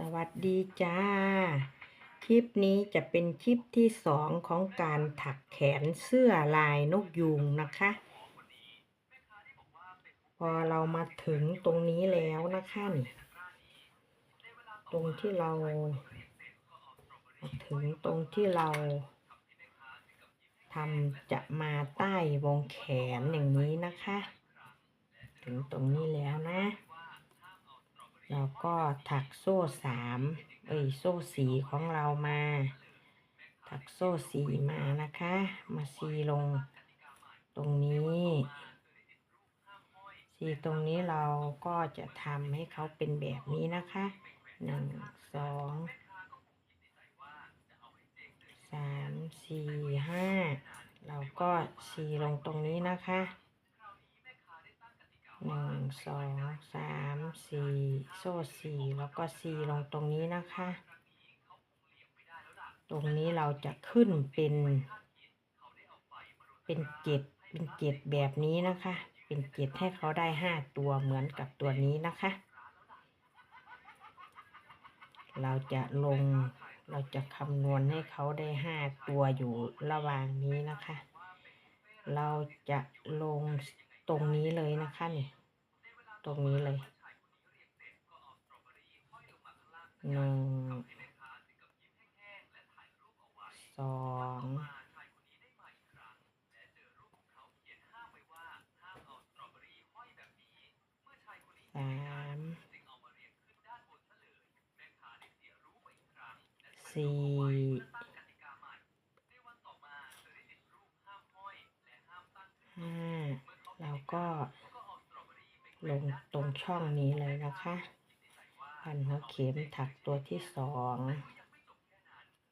สวัสดีจ้า คลิปนี้จะเป็นคลิปที่สองของการถักแขนเสื้อลายนกยูงนะคะ พอเรามาถึงตรงนี้แล้วนะคะนี่ตรงที่เราาถึงตรงที่เราทำจะมาใต้วงแขนอย่างนี้นะคะ ถึงตรงนี้แล้วนะ แล้วก็ถักโซ่สามเอ้ยโซ่สีของเรามา ถักโซ่สีมานะคะ มาซีลงตรงนี้สีตรงนี้เราก็จะทำให้เขาเป็นแบบนี้นะคะหนึ่งสองสามสี่ห้าเราก็สีลงตรงนี้นะคะ หนึ่งสองสามสี่โซ่สี่แล้วก็สี่ลงตรงนี้นะคะ ตรงนี้เราจะขึ้นเป็น เป็นเจ็ดเป็นเจ็ดแบบนี้นะคะ เป็นเจ็ดให้เขาได้ห้าตัวเหมือนกับตัวนี้นะคะ เราจะลงเราจะคำนวณให้เขาได้ห้าตัวอยู่ระหว่างนี้นะคะ เราจะลง ตรงนี้เลยนะคะนี่ตรงนี้เลยหนึ่งสองสามสี่ห้าแล้ว ก็ลงตรงช่องนี้เลยนะคะพันหัวเข็มถักตัวที่สอง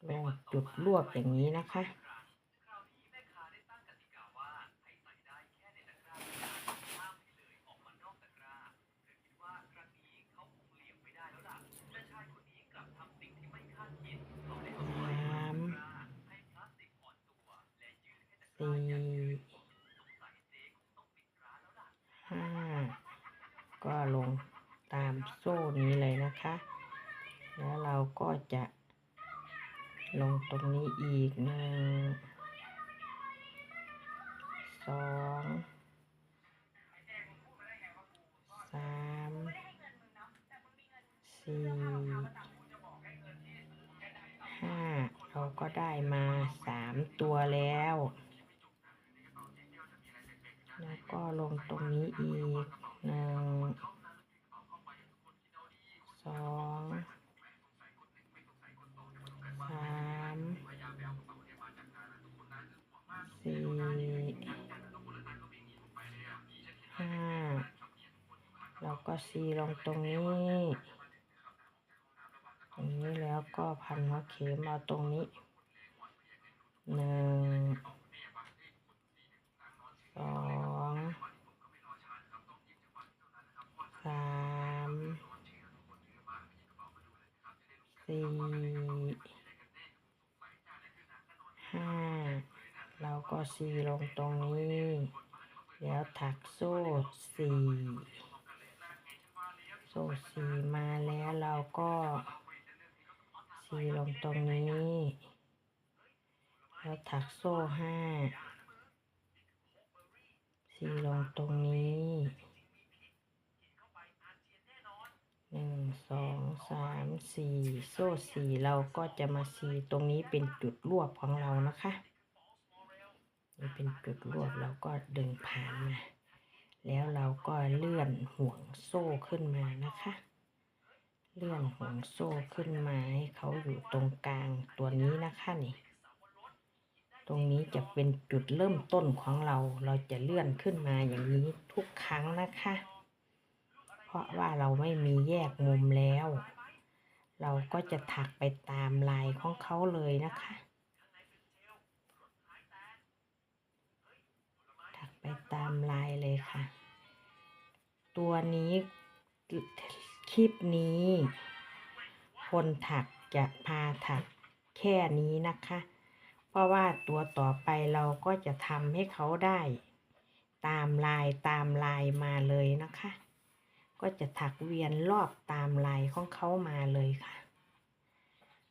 ลงจุดรวบอย่างนี้นะคะสี่ามสี่ห้าก็ลงตามโซ่ นะคะ แล้วเราก็จะ ลงตรงนี้อีกหนึ่งสองสามสี่ห้าเราก็ได้มาสามตัวแล้ว แล้วก็ลงตรงนี้อีกหนึ่ง สองสามสี่ห้าแล้วก็ซีลงตรงนี้ตรงนี้แล้วก็พันหัวเข็มเอาตรงนี้หนึ่งสองสาม สี่ห้าเราก็ซีลงตรงนี้ แล้วถักโซ่สี่โซ่สี่มาแล้วเราก็ซีลงตรงนี้ แล้วถักโซ่ห้าซีลงตรงนี้หนึ่ง สามสี่โซ่สี่เราก็จะมาซีตรงนี้เป็นจุดรวบของเรานะคะนี่เป็นจุดรวบเราก็ดึงผ่านมา แล้วเราก็เลื่อนห่วงโซ่ขึ้นมานะคะ เลื่อนห่วงโซ่ขึ้นมาให้เขาอยู่ตรงกลางตัวนี้นะคะนี่ตรงนี้จะเป็นจุดเริ่มต้นของเรา เราจะเลื่อนขึ้นมาอย่างนี้ทุกครั้งนะคะ ราะว่าเราไม่มีแยกมุมแล้ว เราก็จะถักไปตามลายของเขาเลยนะคะ ถักไปตามลายเลยค่ะ ตัวนี้คลิปนี้ คนถักจะพาถักแค่นี้นะคะ เพราะว่าตัวต่อไปเราก็จะทำให้เขาได้ ตามลายตามลายมาเลยนะคะ ก็จะถักเวียนรอบตามลายของเขามาเลยค่ะ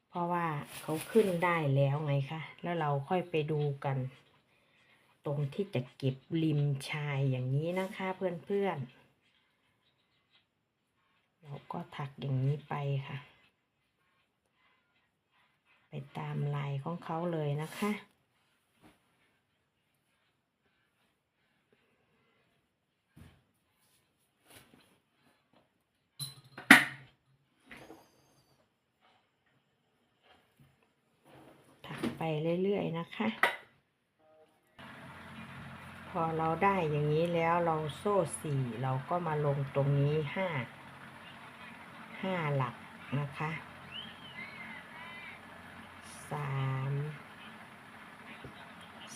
เพราะว่าเขาขึ้นได้แล้วไงคะแล้วเราค่อยไปดูกัน ตรงที่จะเก็บริมชายอย่างนี้นะคะเพื่อนๆ เราก็ถักอย่างนี้ไปค่ะ ไปตามลายของเขาเลยนะคะ เรื่อยๆนะคะ พอเราได้อย่างนี้แล้วเราโซ่สี่เราก็มาลงตรงนี้ห้าห้าหลักนะคะสาม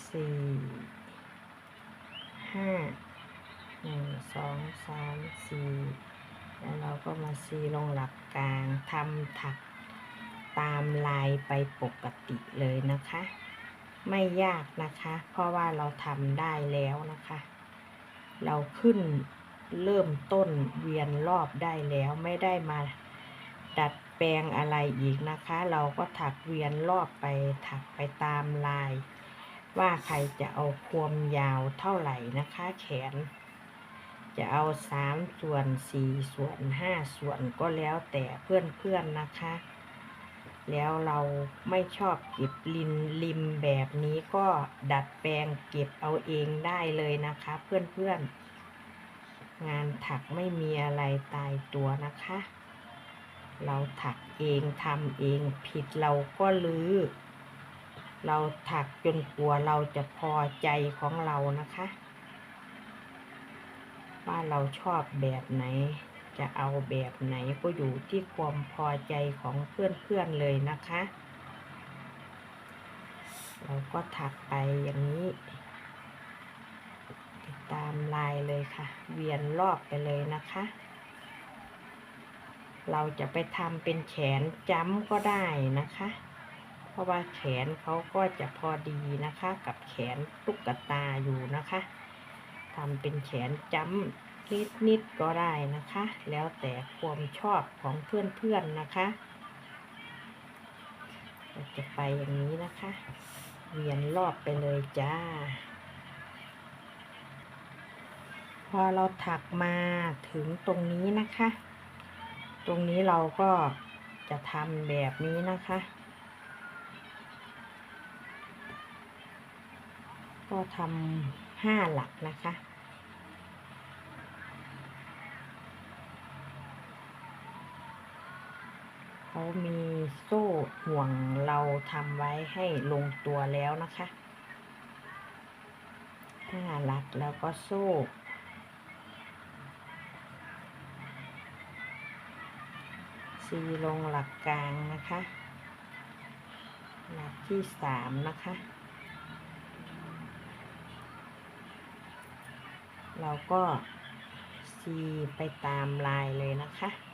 สี่ห้าหนึ่งสองสามสี่แล้วเราก็มาซีลงหลักกลางทำถัก ตามลายไปปกติเลยนะคะ ไม่ยากนะคะ เพราะว่าเราทำได้แล้วนะคะ เราขึ้นเริ่มต้นเวียนรอบได้แล้วไม่ได้มาดัดแปลงอะไรอีกนะคะ เราก็ถักเวียนรอบไปถักไปตามลาย ว่าใครจะเอาความยาวเท่าไหร่นะคะ แขน จะเอาสามส่วนสี่ส่วนห้าส่วนก็แล้วแต่เพื่อนๆนะคะ แล้วเราไม่ชอบเก็บริมริมแบบนี้ก็ดัดแปลงเก็บเอาเองได้เลยนะคะ เพื่อนๆ งานถักไม่มีอะไรตายตัวนะคะ เราถักเองทำเองผิดเราก็ลือเราถักจนกลัวเราจะพอใจของเรานะคะ ว่าเราชอบแบบไหน จะเอาแบบไหนก็อยู่ที่ความพอใจของเพื่อนๆเลยนะคะ เราก็ถักไปอย่างนี้ ติดตามลายเลยค่ะ เวียนรอบไปเลยนะคะ เราจะไปทำเป็นแขนจ้ำก็ได้นะคะ เพราะว่าแขนเขาก็จะพอดีนะคะ กับแขนตุ๊กตาอยู่นะคะทำเป็นแขนจ้ำ นิดนิดๆก็ได้นะคะ แล้วแต่ความชอบของเพื่อนๆนะคะเราจะไปอย่างนี้นะคะ เวียนรอบไปเลยจ้า พอเราถักมาถึงตรงนี้นะคะ ตรงนี้เราก็จะทำแบบนี้นะคะ ก็ทำห้าหลักนะคะ เขามีโซ่ห่วงเราทำไว้ให้ลงตัวแล้วนะคะห้าหลักแล้วก็โซ่ซีลงหลักกลางนะคะ หลักที่สามนะคะ เราก็ซีไปตามลายเลยนะคะ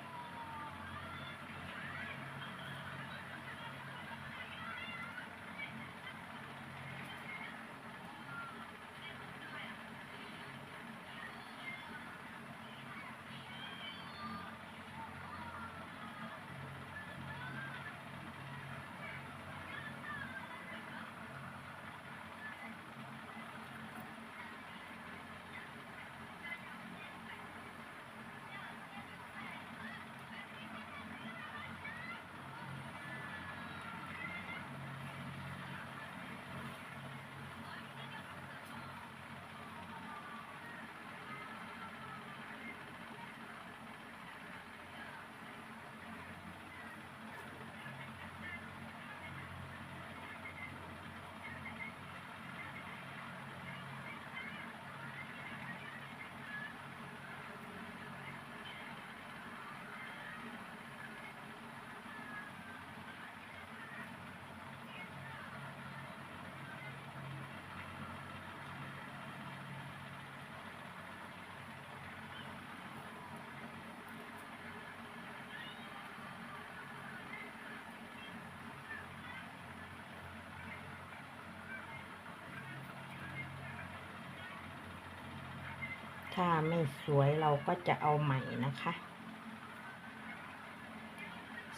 ถ้าไม่สวยเราก็จะเอาใหม่นะคะ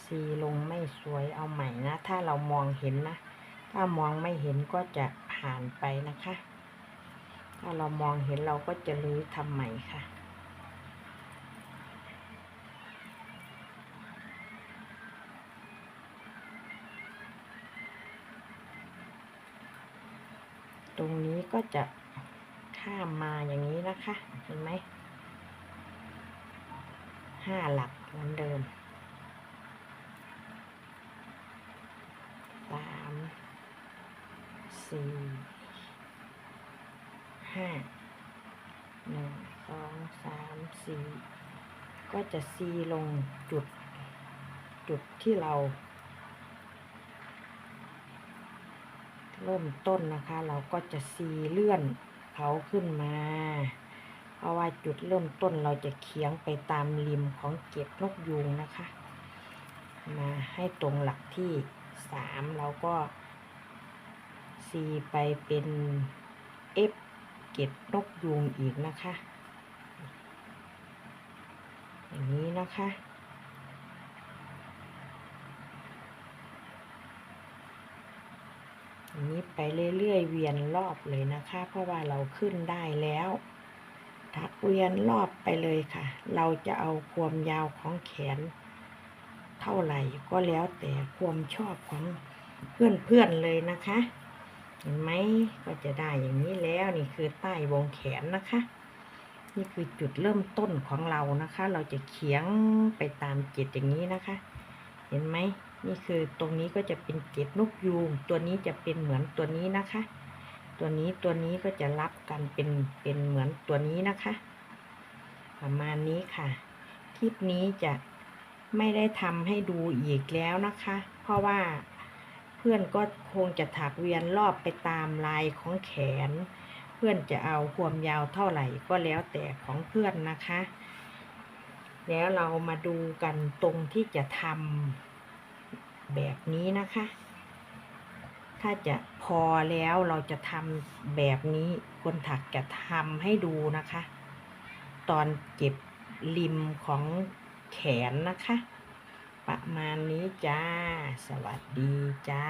ซีลงไม่สวยเอาใหม่นะ ถ้าเรามองเห็นนะ ถ้ามองไม่เห็นก็จะผ่านไปนะคะ ถ้าเรามองเห็นเราก็จะรื้อทำใหม่ค่ะตรงนี้ก็จะข้ามมาอย่างนี้นะคะ เห็นไหมห้าหลักเหมือนเดิมสามสี่ห้าหนึ่งสองสามสี่ก็จะซีลงจุด จุดที่เรา เริ่มต้นนะคะ เราก็จะซีเลื่อนเขาขึ้นมา เพราะว่าจุดเริ่มต้นเราจะเคียงไปตามริมของเก็บนกยูงนะคะ มาให้ตรงหลักที่สามเราก็ซีไปเป็นเอฟเก็บนกยูงอีกนะคะ อย่างนี้นะคะอย่างนี้ไปเรื่อยๆเวียนรอบเลยนะคะ เพราะว่าเราขึ้นได้แล้ว เวียนรอบไปเลยค่ะ เราจะเอาความยาวของแขน เท่าไหร่ก็แล้วแต่ความชอบของเพื่อนๆเลยนะคะ เห็นไหมก็จะได้อย่างนี้แล้วนี่คือใต้วงแขนนะคะ นี่คือจุดเริ่มต้นของเรานะคะ เราจะเขียงไปตามเจ็ดอย่างนี้นะคะ เห็นไหมนี่คือตรงนี้ก็จะเป็นเกล็ดนกยูงตัวนี้จะเป็นเหมือนตัวนี้นะคะ ตัวนี้ตัวนี้ก็จะรับกันเป็นเป็นเหมือนตัวนี้นะคะ ประมาณนี้ค่ะ คลิปนี้จะไม่ได้ทำให้ดูอีกแล้วนะคะ เพราะว่าเพื่อนก็คงจะถักเวียนรอบไปตามลายของแขน เพื่อนจะเอาความยาวเท่าไหร่ก็แล้วแต่ของเพื่อนนะคะ แล้วเรามาดูกันตรงที่จะทำแบบนี้นะคะ ถ้าจะพอแล้วเราจะทำแบบนี้คนถักจะทำให้ดูนะคะ ตอนเก็บริมของแขนนะคะ ประมาณนี้จ้า สวัสดีจ้า